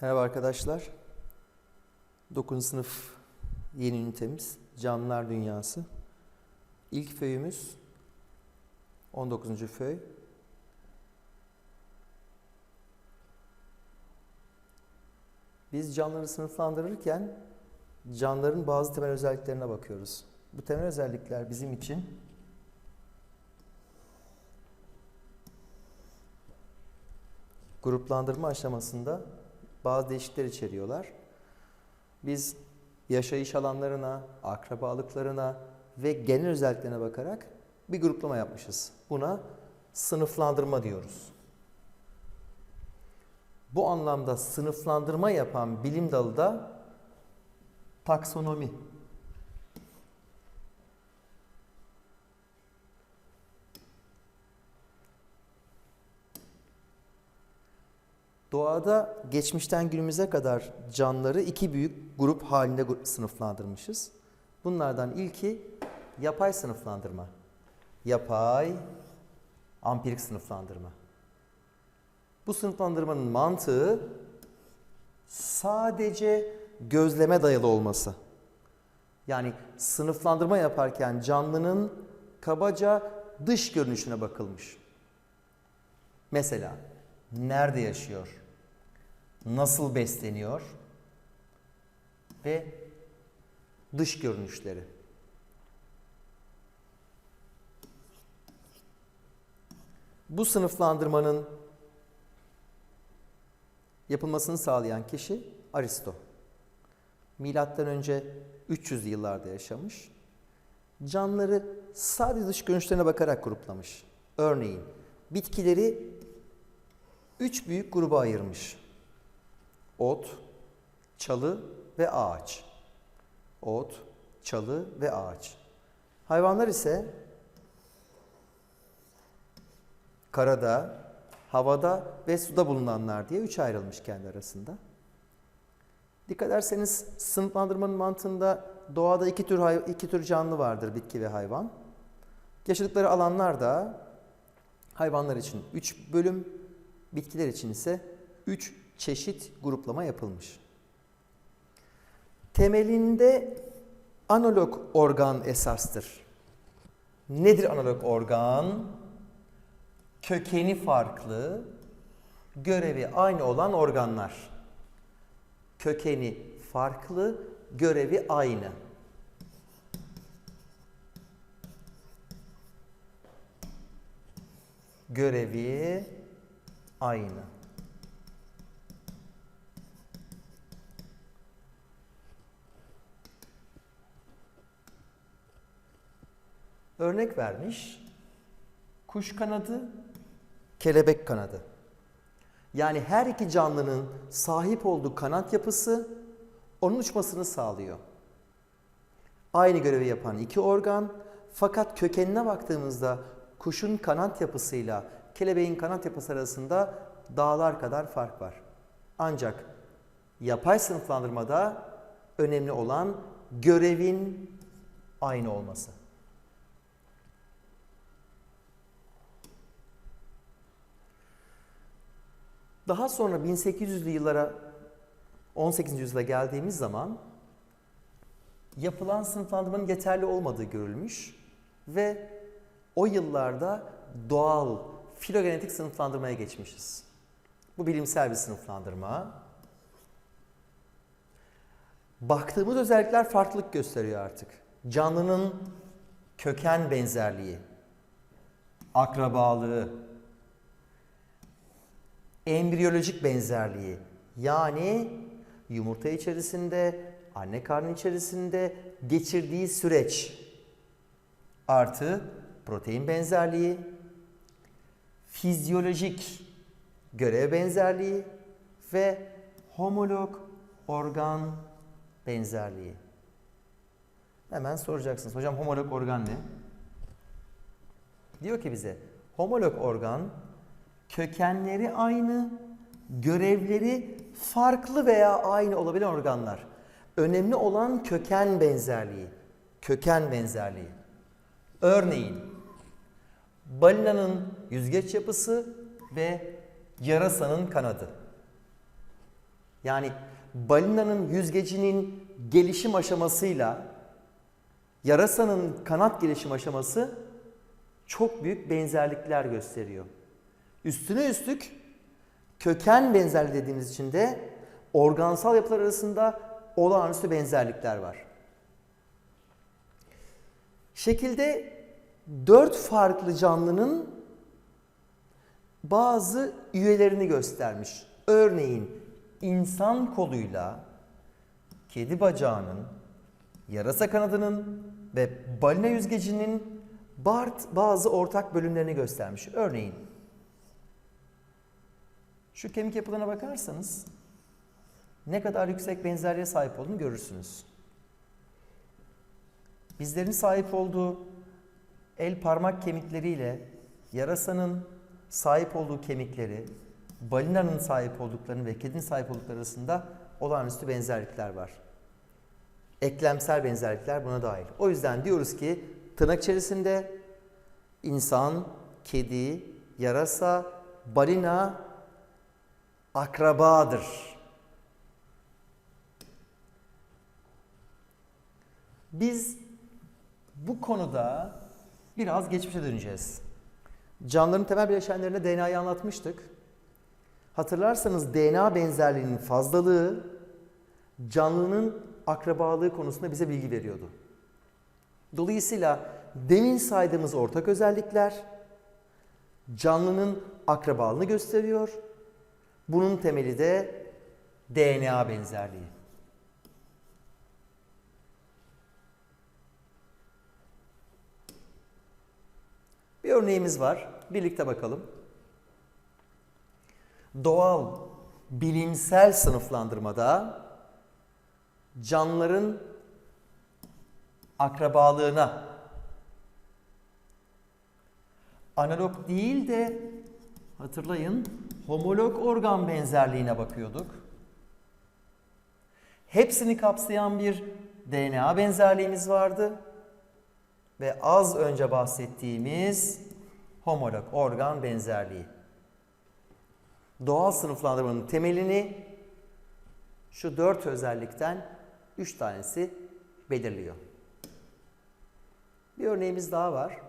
Merhaba arkadaşlar. 9. sınıf yeni ünitemiz Canlılar Dünyası. İlk föyümüz 19. föy. Biz canlıları sınıflandırırken canlıların bazı temel özelliklerine bakıyoruz. Bu temel özellikler bizim için gruplandırma aşamasında bazı değişiklikler içeriyorlar. Biz yaşayış alanlarına, akrabalıklarına ve genel özelliklerine bakarak bir gruplama yapmışız. Buna sınıflandırma diyoruz. Bu anlamda sınıflandırma yapan bilim dalı da taksonomi. Doğada geçmişten günümüze kadar canlıları iki büyük grup halinde sınıflandırmışız. Bunlardan ilki yapay sınıflandırma. Yapay, ampirik sınıflandırma. Bu sınıflandırmanın mantığı sadece gözleme dayalı olması. Yani sınıflandırma yaparken canlının kabaca dış görünüşüne bakılmış. Mesela nerede yaşıyor? Nasıl besleniyor? Ve dış görünüşleri. Bu sınıflandırmanın yapılmasını sağlayan kişi Aristo. Milattan önce 300 yıllarda yaşamış. Canlıları sadece dış görünüşlerine bakarak gruplamış. Örneğin bitkileri üç büyük gruba ayırmış. Ot, çalı ve ağaç. Ot, çalı ve ağaç. Hayvanlar ise karada, havada ve suda bulunanlar diye üç ayrılmış kendi arasında. Dikkat ederseniz sınıflandırmanın mantığında doğada iki tür iki tür canlı vardır bitki ve hayvan. Yaşadıkları alanlar da hayvanlar için 3 bölüm, bitkiler için ise 3 çeşit gruplama yapılmış. Temelinde analog organ esastır. Nedir analog organ? Kökeni farklı, görevi aynı olan organlar. Kökeni farklı, görevi aynı. Görevi aynı. Örnek vermiş. Kuş kanadı, kelebek kanadı. Yani her iki canlının sahip olduğu kanat yapısı onun uçmasını sağlıyor. Aynı görevi yapan iki organ fakat kökenine baktığımızda kuşun kanat yapısıyla kelebeğin kanat yapısı arasında dağlar kadar fark var. Ancak yapay sınıflandırmada önemli olan görevin aynı olması. Daha sonra 1800'lü yıllara 18. yüzyıla geldiğimiz zaman yapılan sınıflandırmanın yeterli olmadığı görülmüş ve o yıllarda doğal filogenetik sınıflandırmaya geçmişiz. Bu bilimsel bir sınıflandırma. Baktığımız özellikler farklılık gösteriyor artık. Canlının köken benzerliği, akrabalığı, embriyolojik benzerliği yani yumurta içerisinde, anne karnı içerisinde geçirdiği süreç artı protein benzerliği, fizyolojik görev benzerliği ve homolog organ benzerliği. Hemen soracaksınız. Hocam homolog organ ne? Diyor ki bize homolog organ kökenleri aynı, görevleri farklı veya aynı olabilen organlar. Önemli olan köken benzerliği. Köken benzerliği. Örneğin balinanın yüzgeç yapısı ve yarasanın kanadı. Yani balinanın yüzgecinin gelişim aşamasıyla yarasanın kanat gelişim aşaması çok büyük benzerlikler gösteriyor. Üstüne üstlük köken benzerliği dediğimiz için de organsal yapılar arasında olağanüstü benzerlikler var. Şekilde dört farklı canlının bazı üyelerini göstermiş. Örneğin insan koluyla kedi bacağının, yarasa kanadının ve balina yüzgecinin Bart bazı ortak bölümlerini göstermiş. Örneğin şu kemik yapılarına bakarsanız ne kadar yüksek benzerliğe sahip olduğunu görürsünüz. Bizlerin sahip olduğu el parmak kemikleriyle yarasanın sahip olduğu kemikleri, balinanın sahip olduklarını ve kedinin sahip oldukları arasında olağanüstü benzerlikler var. Eklemsel benzerlikler buna dahil. O yüzden diyoruz ki tırnak içerisinde insan, kedi, yarasa, balina akrabadır. Biz bu konuda biraz geçmişe döneceğiz. Canlıların temel bileşenlerine DNA'yı anlatmıştık. Hatırlarsanız DNA benzerliğinin fazlalığı canlının akrabalığı konusunda bize bilgi veriyordu. Dolayısıyla demin saydığımız ortak özellikler canlının akrabalığını gösteriyor. Bunun temeli de DNA benzerliği. Bir örneğimiz var. Birlikte bakalım. Doğal, bilimsel sınıflandırmada canlıların akrabalığına analog değil de hatırlayın homolog organ benzerliğine bakıyorduk. Hepsini kapsayan bir DNA benzerliğimiz vardı ve az önce bahsettiğimiz homolog organ benzerliği. Doğal sınıflandırmanın temelini şu dört özellikten üç tanesi belirliyor. Bir örneğimiz daha var.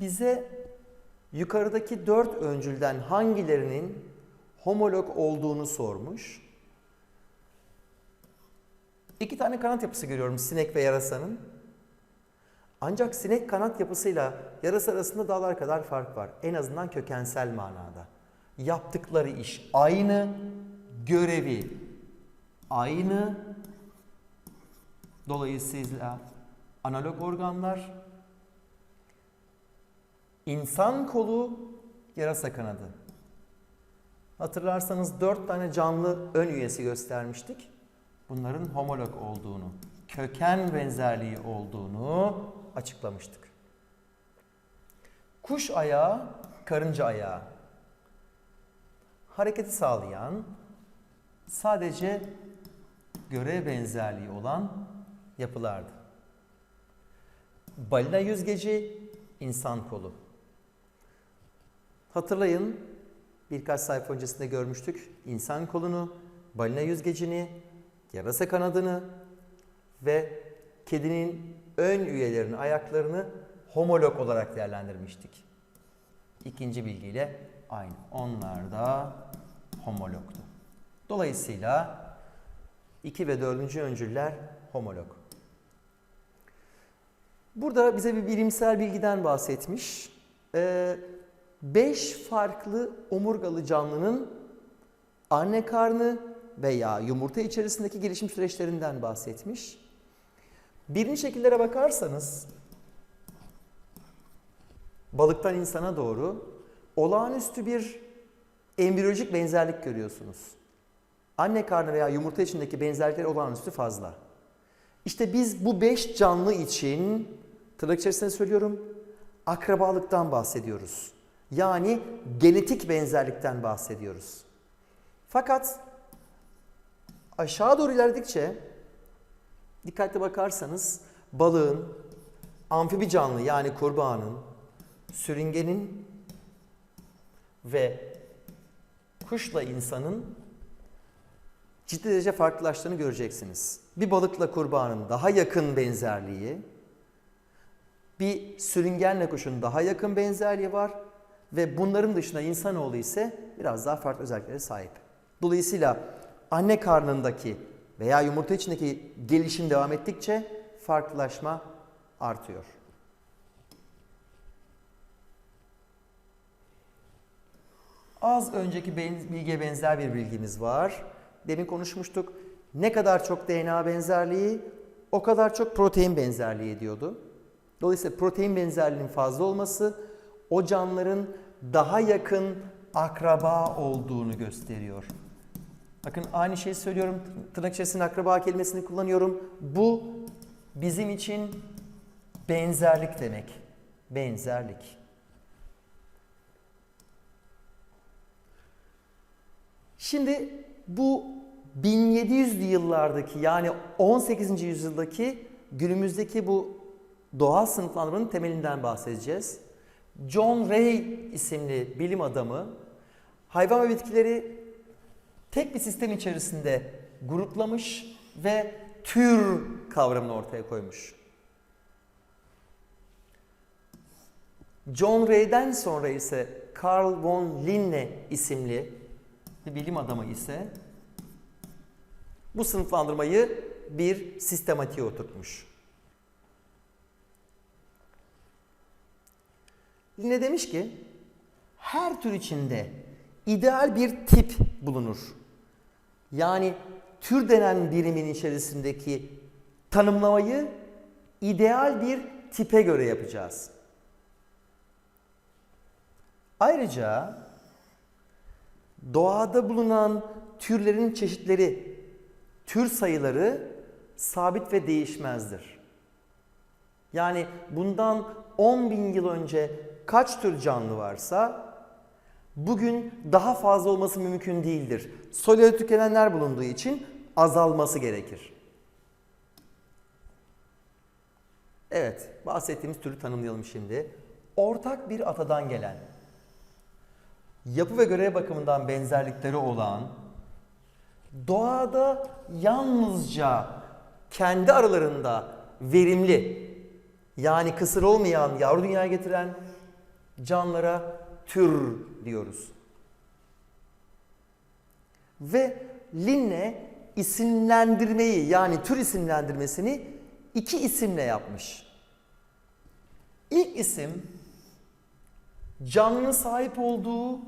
Bize yukarıdaki dört öncülden hangilerinin homolog olduğunu sormuş. İki tane kanat yapısı görüyorum sinek ve yarasanın. Ancak sinek kanat yapısıyla yarasa arasında dağlar kadar fark var. En azından kökensel manada. Yaptıkları iş aynı, görevi aynı. Dolayısıyla analog organlar insan kolu, yarasa kanadı. Hatırlarsanız dört tane canlı ön üyesi göstermiştik. Bunların homolog olduğunu, köken benzerliği olduğunu açıklamıştık. Kuş ayağı, karınca ayağı. Hareketi sağlayan, sadece görev benzerliği olan yapılardı. Balina yüzgeci, insan kolu. Hatırlayın, birkaç sayfa öncesinde görmüştük. İnsan kolunu, balina yüzgecini, yarasa kanadını ve kedinin ön üyelerini, ayaklarını homolog olarak değerlendirmiştik. İkinci bilgiyle aynı. Onlar da homologdu. Dolayısıyla 2 ve 4. öncüller homolog. Burada bize bir bilimsel bilgiden bahsetmiş. 5 ee, farklı omurgalı canlının anne karnı veya yumurta içerisindeki gelişim süreçlerinden bahsetmiş. Birinci şekillere bakarsanız balıktan insana doğru olağanüstü bir embriyolojik benzerlik görüyorsunuz. Anne karnı veya yumurta içindeki benzerlikler olağanüstü fazla. İşte biz bu beş canlı için tırnak içerisinde söylüyorum akrabalıktan bahsediyoruz. Yani genetik benzerlikten bahsediyoruz. Fakat aşağı doğru ilerledikçe dikkatli bakarsanız balığın, amfibi canlı yani kurbağanın, sürüngenin ve kuşla insanın ciddi derece farklılaştığını göreceksiniz. Bir balıkla kurbanın daha yakın benzerliği, bir sürüngenle kuşun daha yakın benzerliği var ve bunların dışında insanoğlu ise biraz daha farklı özelliklere sahip. Dolayısıyla anne karnındaki veya yumurta içindeki gelişim devam ettikçe farklılaşma artıyor. Az önceki bilgiye benzer bir bilgimiz var. Demin konuşmuştuk. Ne kadar çok DNA benzerliği o kadar çok protein benzerliği diyordu. Dolayısıyla protein benzerliğinin fazla olması o canlıların daha yakın akraba olduğunu gösteriyor. Bakın aynı şeyi söylüyorum. Tırnak içerisinde akraba kelimesini kullanıyorum. Bu bizim için benzerlik demek. Benzerlik. Şimdi bu 1700'lü yıllardaki yani 18. yüzyıldaki günümüzdeki bu doğal sınıflandırmanın temelinden bahsedeceğiz. John Ray isimli bilim adamı hayvan ve bitkileri tek bir sistem içerisinde gruplamış ve tür kavramını ortaya koymuş. John Ray'den sonra ise Carl von Linne isimli bir bilim adamı ise bu sınıflandırmayı bir sistematiğe oturtmuş. Linne demiş ki her tür içinde ideal bir tip bulunur. Yani tür denen birimin içerisindeki tanımlamayı ideal bir tipe göre yapacağız. Ayrıca doğada bulunan türlerin çeşitleri, tür sayıları sabit ve değişmezdir. Yani bundan 10 bin yıl önce kaç tür canlı varsa bugün daha fazla olması mümkün değildir. Solyada tükenenler bulunduğu için azalması gerekir. Evet, bahsettiğimiz türü tanımlayalım şimdi. Ortak bir atadan gelen, yapı ve görev bakımından benzerlikleri olan, doğada yalnızca kendi aralarında verimli, yani kısır olmayan, yavru dünyaya getiren canlılara tür diyoruz. Ve Linne isimlendirmeyi yani tür isimlendirmesini iki isimle yapmış. İlk isim canlının sahip olduğu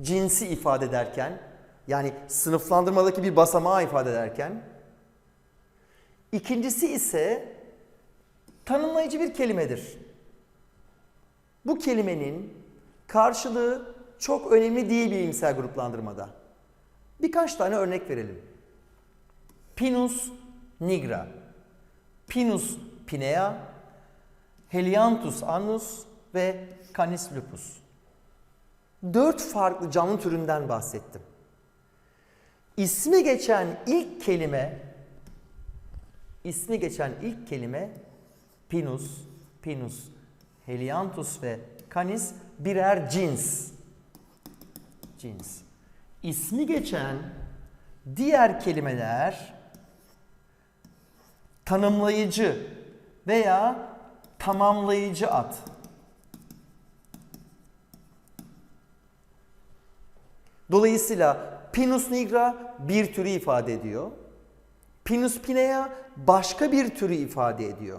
cinsi ifade ederken yani sınıflandırmadaki bir basamağı ifade ederken ikincisi ise tanımlayıcı bir kelimedir. Bu kelimenin karşılığı çok önemli değil bilimsel gruplandırmada. Birkaç tane örnek verelim. Pinus nigra, Pinus pinea, Helianthus annus ve Canis lupus. Dört farklı canlı türünden bahsettim. İsmi geçen ilk kelime, ismi geçen ilk kelime Pinus, Pinus, Helianthus ve Canis birer cins. Cins. İsmi geçen diğer kelimeler tanımlayıcı veya tamamlayıcı ad. Dolayısıyla Pinus nigra bir türü ifade ediyor. Pinus pinea başka bir türü ifade ediyor.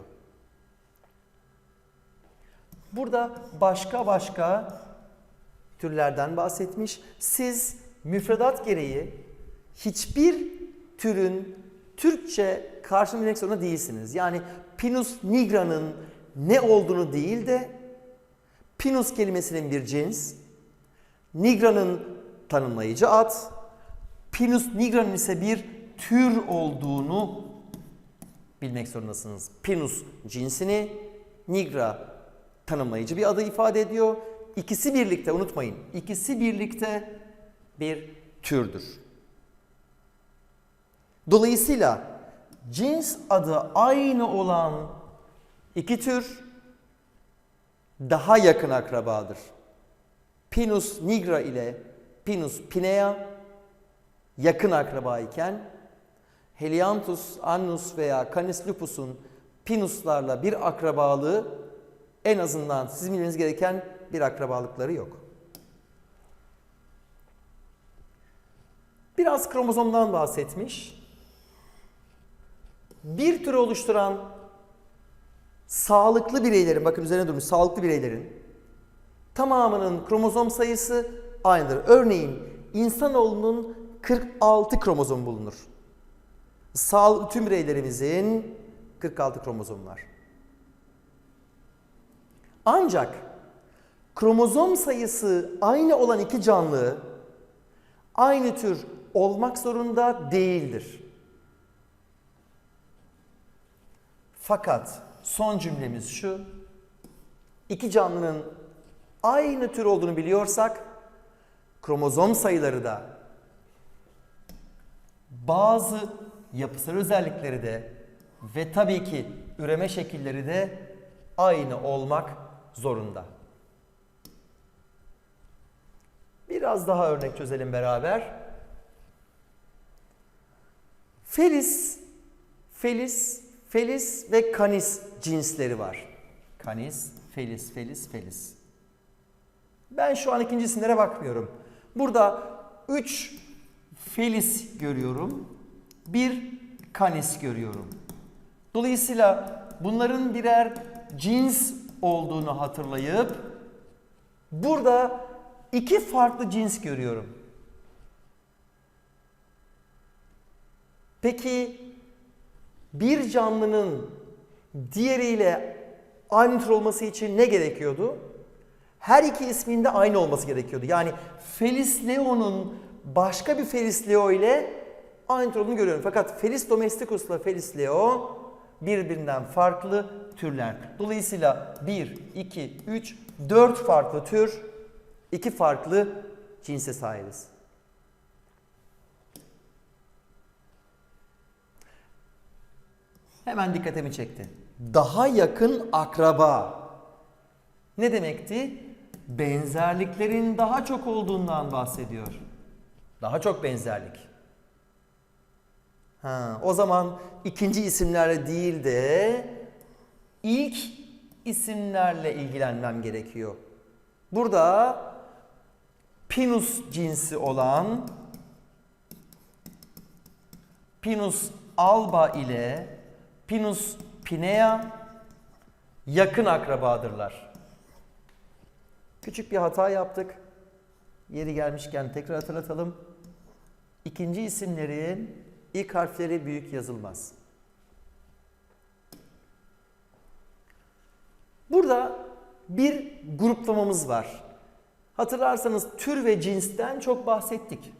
Burada başka başka türlerden bahsetmiş. Siz müfredat gereği hiçbir türün Türkçe karşılığını bilmek zorunda değilsiniz. Yani Pinus nigra'nın ne olduğunu değil de Pinus kelimesinin bir cins, nigra'nın tanımlayıcı ad, Pinus nigra'nın ise bir tür olduğunu bilmek zorundasınız. Pinus cinsini, nigra tanımlayıcı bir adı ifade ediyor. İkisi birlikte unutmayın. İkisi birlikte bir türdür. Dolayısıyla cins adı aynı olan iki tür daha yakın akrabadır. Pinus nigra ile Pinus pinea yakın akraba iken Helianthus annus veya Canis lupus'un Pinuslarla bir akrabalığı en azından sizin bilmeniz gereken bir akrabalıkları yok. Biraz kromozomdan bahsetmiş. Bir türü oluşturan sağlıklı bireylerin, bakın üzerine durmuş, sağlıklı bireylerin tamamının kromozom sayısı aynıdır. Örneğin insanoğlunun 46 kromozom bulunur. Sağlıklı tüm bireylerimizin 46 kromozomu var. Ancak kromozom sayısı aynı olan iki canlı aynı tür olmak zorunda değildir. Fakat son cümlemiz şu. İki canlının aynı tür olduğunu biliyorsak kromozom sayıları da bazı yapısal özellikleri de ve tabii ki üreme şekilleri de aynı olmak zorunda. Biraz daha örnek çözelim beraber. Felis, Felis, Felis ve Canis cinsleri var. Canis, Felis, Felis, Felis. Ben şu an ikinci bakmıyorum. Burada 3 Felis görüyorum. Bir Canis görüyorum. Dolayısıyla bunların birer cins olduğunu hatırlayıp burada iki farklı cins görüyorum. Peki bir canlının diğeriyle aynı tür olması için ne gerekiyordu? Her iki isminde aynı olması gerekiyordu. Yani Felis Leo'nun başka bir Felis Leo ile aynı tür olduğunu görüyorum. Fakat Felis domesticus ile Felis Leo birbirinden farklı türler. Dolayısıyla 1, 2, 3, 4 farklı tür, 2 farklı cinse sahibiz. Hemen dikkatimi çekti. Daha yakın akraba. Ne demekti? Benzerliklerin daha çok olduğundan bahsediyor. Daha çok benzerlik. Ha, o zaman ikinci isimlerle değil de ilk isimlerle ilgilenmem gerekiyor. Burada Pinus cinsi olan Pinus alba ile Pinus pinea yakın akrabadırlar. Küçük bir hata yaptık. Yeri gelmişken tekrar hatırlatalım. İkinci isimlerin ilk harfleri büyük yazılmaz. Burada bir gruplamamız var. Hatırlarsanız tür ve cinsten çok bahsettik.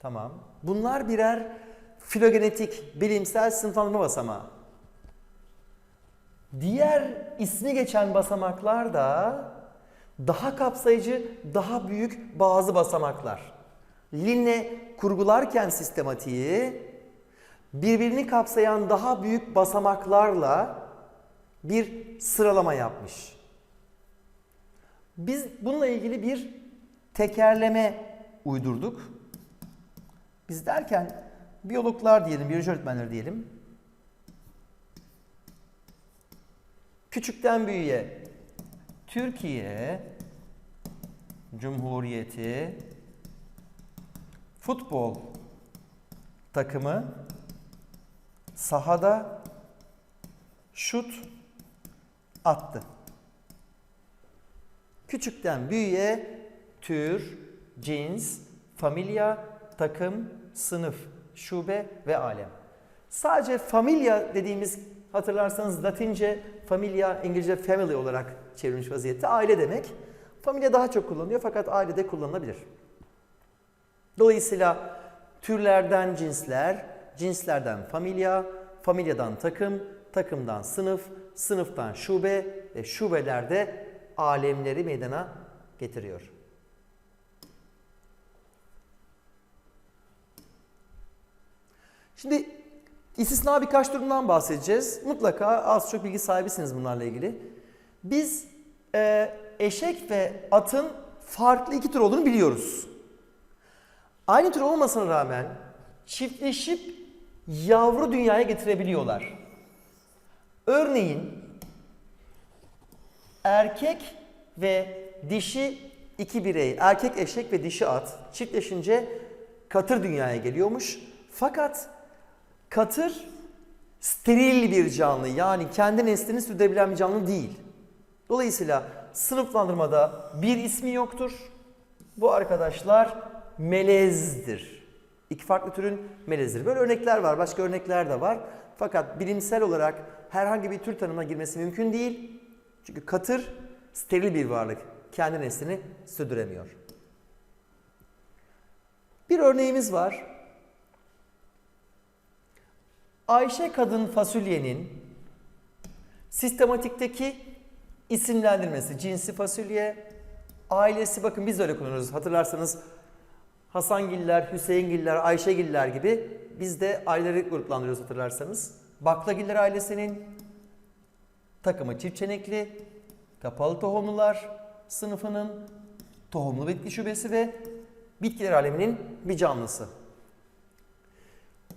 Tamam. Bunlar birer filogenetik, bilimsel sınıflandırma basamağı. Diğer ismi geçen basamaklar da daha kapsayıcı, daha büyük bazı basamaklar. Linne kurgularken sistematiği birbirini kapsayan daha büyük basamaklarla bir sıralama yapmış. Biz bununla ilgili bir tekerleme uydurduk. Biz derken biyologlar diyelim, biyoloji öğretmenleri diyelim. Küçükten büyüğe Türkiye Cumhuriyeti futbol takımı sahada şut attı. Küçükten büyüğe tür, cins, familya, takım, sınıf, şube ve alem. Sadece familya dediğimiz hatırlarsanız Latince familya, İngilizce family olarak çevrilmiş vaziyette. Aile demek. Familya daha çok kullanılıyor fakat aile de kullanılabilir. Dolayısıyla türlerden cinsler, cinslerden familya, familyadan takım, takımdan sınıf, sınıftan şube ve şubelerde alemleri meydana getiriyor. Şimdi istisna birkaç durumdan bahsedeceğiz. Mutlaka az çok bilgi sahibisiniz bunlarla ilgili. Biz e, eşek ve atın farklı iki tür olduğunu biliyoruz. Aynı tür olmasına rağmen çiftleşip yavru dünyaya getirebiliyorlar. Örneğin erkek ve dişi iki birey, erkek eşek ve dişi at çiftleşince katır dünyaya geliyormuş. Fakat katır steril bir canlı yani kendi neslini sürdürebilen bir canlı değil. Dolayısıyla sınıflandırmada bir ismi yoktur. Bu arkadaşlar melezdir. İki farklı türün melezdir. Böyle örnekler var, başka örnekler de var. Fakat bilimsel olarak herhangi bir tür tanımına girmesi mümkün değil. Çünkü katır steril bir varlık. Kendi neslini sürdüremiyor. Bir örneğimiz var. Ayşe kadın fasulyenin sistematikteki isimlendirmesi, cinsi fasulye, ailesi bakın biz öyle kullanıyoruz. Hatırlarsanız Hasangiller, Hüseyingiller, Ayşegiller gibi biz de aileleri gruplandırıyoruz hatırlarsanız. Baklagiller ailesinin takımı çift çenekli, kapalı tohumlular sınıfının tohumlu bitki şubesi ve bitkiler aleminin bir canlısı.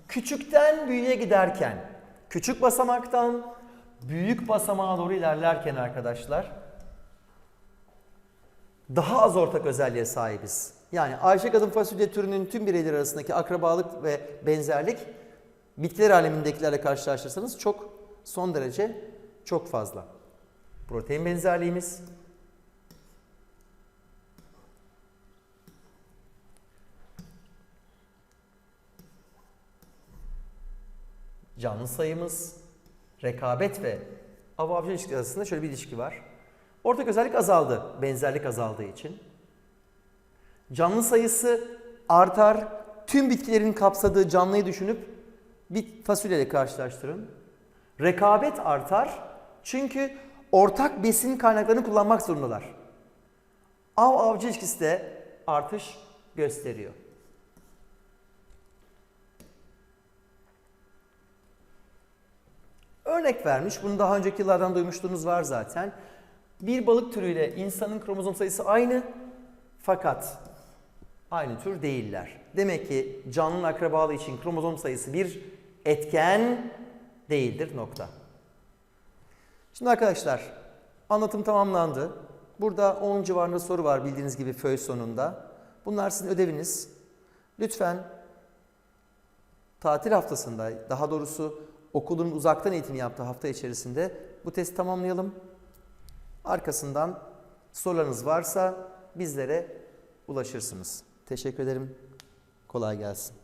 Küçükten büyüğe giderken, küçük basamaktan büyük basamağa doğru ilerlerken arkadaşlar daha az ortak özelliğe sahibiz. Yani Ayşe kadın fasulye türünün tüm bireyler arasındaki akrabalık ve benzerlik bitkiler alemindekilerle karşılaştırırsanız çok son derece çok fazla. Protein benzerliğimiz, canlı sayımız, rekabet ve av avcı ilişkisi arasında şöyle bir ilişki var. Ortak özellik azaldı, benzerlik azaldığı için. Canlı sayısı artar, tüm bitkilerin kapsadığı canlıyı düşünüp bir fasulyeyle karşılaştırın. Rekabet artar çünkü ortak besin kaynaklarını kullanmak zorundalar. Av avcı ilişkisi de artış gösteriyor. Örnek vermiş. Bunu daha önceki yıllardan duymuşluğunuz var zaten. Bir balık türüyle insanın kromozom sayısı aynı fakat aynı tür değiller. Demek ki canlının akrabalığı için kromozom sayısı bir etken değildir nokta. Şimdi arkadaşlar anlatım tamamlandı. Burada 10 civarında soru var bildiğiniz gibi föy sonunda. Bunlar sizin ödeviniz. Lütfen tatil haftasında daha doğrusu okulun uzaktan eğitim yaptığı hafta içerisinde bu testi tamamlayalım. Arkasından sorularınız varsa bizlere ulaşırsınız. Teşekkür ederim. Kolay gelsin.